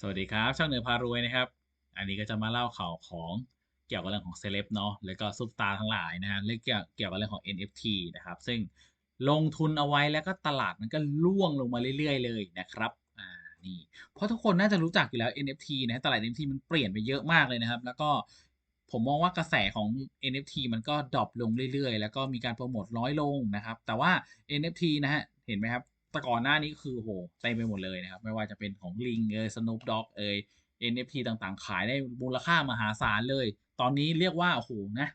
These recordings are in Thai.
สวัสดีครับช่างเหนือพารวยนะครับ อันนี้ก็จะมาเล่าข่าวของเกี่ยวกับเรื่องของเซเลบเนาะแล้วก็ซุปตาร์ทั้งหลายนะฮะเรื่องเกี่ยวเกี่ยวกับเรื่องของ NFT นะครับ ซึ่งลงทุนเอาไว้แล้วก็ตลาดมันก็ล่วงลงมาเรื่อย ๆ เลยนะครับอ่านี่เพราะทุกคนน่าจะรู้จักอยู่แล้ว NFT นะตลาด NFT มันเปลี่ยนไปเยอะมากเลยนะครับ แล้วก็ผมมองว่ากระแสของ NFT มันก็ดรอปลงเรื่อยๆ แล้วก็มีการโปรโมทน้อยลงนะครับ แต่ว่า NFT นะฮะเห็นไหมครับ แต่ก่อนหน้านี้คือโหเต็มไปหมดเลยนะครับ ไม่ว่าจะเป็นของลิงเอยสโน p ด็อกเอย NFT ต่างๆ ขายได้มูลค่ามหาศาลเลย ตอนนี้เรียกว่า โอ้โหนะ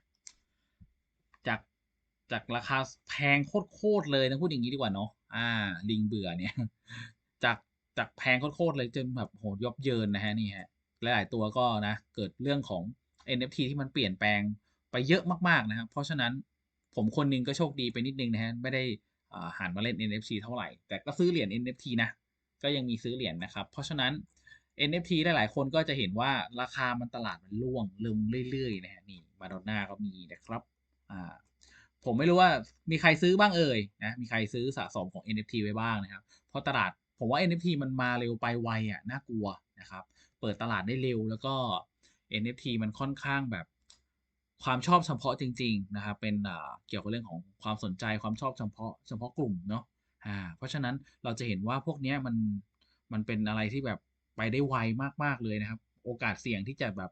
จากจากราคาแพงโคตรๆเลยนะพูดอย่างนี้ดีกว่าเนาะอ่า ลิงเบื่อเนี่ย จากจากแพงโคตรๆเลยจนแบบโหยบเยินนะฮะนี่ฮะหลายๆตัวก็นะ เกิดเรื่องของ NFT ที่มันเปลี่ยนแปลงไปเยอะมากๆนะครับ เพราะฉะนั้นผมคนนึงก็โชคดีไปนิดนึงนะฮะไม่ได้ หันมาเล่น NFT เท่าไหร่ แต่ก็ซื้อเหรียญ NFT นะ ก็ยังมีซื้อเหรียญนะครับ เพราะฉะนั้น NFT หลาย ๆ คนก็จะเห็นว่าราคามันตลาดมันร่วงลงเรื่อย ๆ นะฮะ นี่มาดอนน่าก็มีนะครับอ่าผมไม่รู้ว่ามีใครซื้อบ้างเอ่ยนะ มีใครซื้อสะสมของ NFT ไว้บ้างนะครับ เพราะตลาดผมว่า NFT มันมาเร็วไปไวอะน่ากลัวนะครับ เปิดตลาดได้เร็วแล้วก็ NFT มันค่อนข้างแบบ ความชอบเฉพาะจริง ๆ นะครับ เป็นเกี่ยวกับเรื่องของความสนใจความชอบเฉพาะเฉพาะกลุ่มเนาะอ่าเพราะฉะนั้นเราจะเห็นว่าพวกเนี้ยมันมันเป็นอะไรที่แบบไปได้ไวมากๆเลยนะครับ โอกาสเสี่ยงที่จะแบบ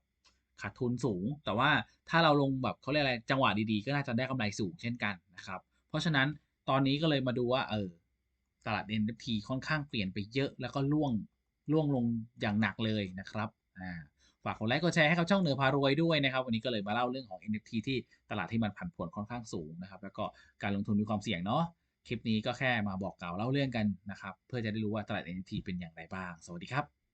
ขาดทุนสูง แต่ว่าถ้าเราลงแบบเขาเรียกอะไรจังหวะดีๆ ก็น่าจะได้กำไรสูงเช่นกันนะครับ เพราะฉะนั้นตอนนี้ก็เลยมาดูว่าเออตลาด NFT ค่อนข้างเปลี่ยนไปเยอะ แล้วก็ล่วงล่วงลงอย่างหนักเลยนะครับอ่าากกดไลค์กดแชร์ให้กับช่องเหนือพารวยด้วยนะครับ วันนี้ก็เลยมาเล่าเรื่องของ NFT ที่ตลาดที่มันผันผวนค่อนข้างสูงนะครับแล้วก็การลงทุนมีความเสี่ยงเนาะคลิปนี้ก็แค่มาบอกกล่าวเล่าเรื่องกันนะครับเพื่อจะได้รู้ว่าตลาด NFT เป็นอย่างไรบ้าง สวัสดีครับ